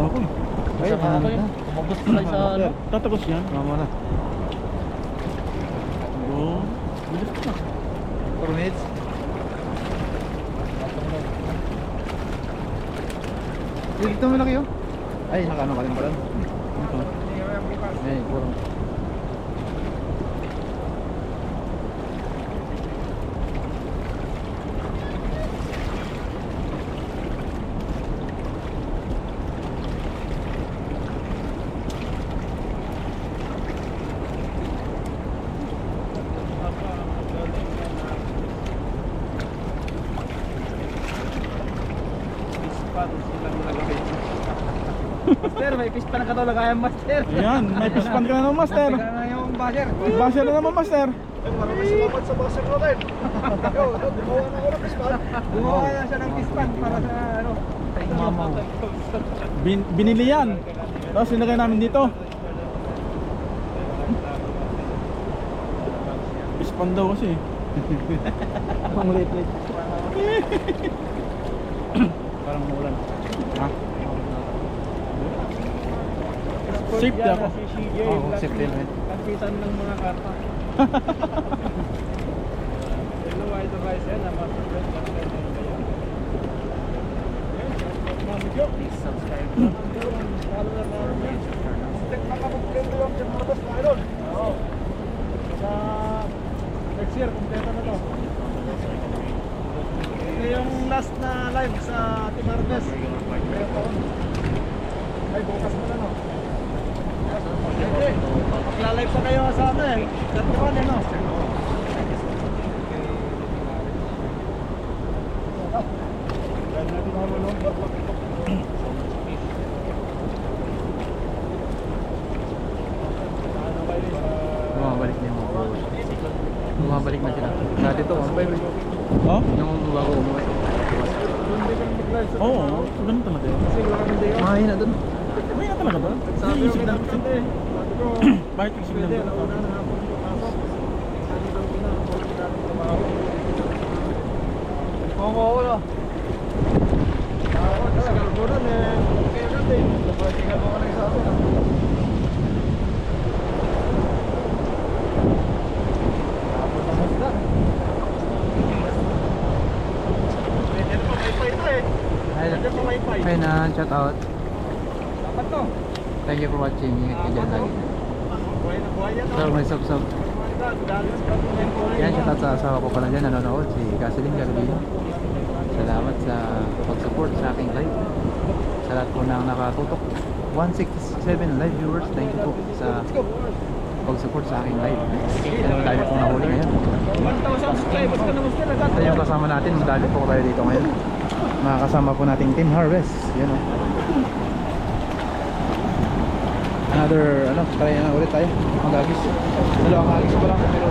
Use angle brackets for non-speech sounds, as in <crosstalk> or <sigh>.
Ay, Sa ano kayo. na? Kumabos pa kayo sa ano. Tatapos yan. Mama na. Oo. Bilis ka. 4 minutes. Dito mo na kayo? Ay, nakano ka rin pala. Ito. Ay, kurang. Master, may fish pa na katulagayan, Master. Ayan, may pispan ka na naman, master. na yung basher. Basher na naman, master. Para may sumapad sa basher natin. Yo, gumawa na ako ng pispan. Gumawa na siya ng fish pan para sa ano. Mamaw. Bin, binili yan. Tapos sinagay namin dito. Pispan daw kasi. Ang late <laughs> Parang umulan. Ha? Safety ako. Si CJ. Oo, safety na. Kapitan ng mga karpa. <laughs> Hello, Idol Rice. Yan, napasagod. Please subscribe. Follow na our page. Oo. Sa next year, kumpleto na to. Ito yung last na live sa Team Harvest. Ay, bukas na lang, no? Hindi. Magla-live pa kayo sa ano eh. Sa Tuan eh, no? Bumabalik na yung mga. Bumabalik na sila. Dati to? Oh? Yung bago umuwi. Hindi kami mag-live sa Oo, oh, ganun talaga yun. Mahina dun. May na talaga ba? Dante, sabi ko, Bakit nauna na na, na. Oo, oo, wala. Ako, sa Galbunan eh, kaya natin, napatingan mo ka lang sa atin. ah. Tapos na sila. Pwede pa may fight eh. Ay, Pwede pa may fight. ay na, shout out. Thank you for watching. Ingat ka dyan lagi. Na. So, may sub sub. Yan, shout out sa asawa ko pala dyan. Nanonood si Cassidy Carolina. Salamat sa pag-support sa aking live. Sa lahat po na nakatutok. 167 live viewers. Thank you po sa pag-support sa aking live. Ang dami pong nahuli ngayon. 1,000 subscribers ka naman sila. Ito yung kasama natin. Madali po tayo dito ngayon. Mga kasama po nating Team Harvest. Yan o. Another, ano, try na ulit tayo. Magagis. Dalawang agis pa lang. Pero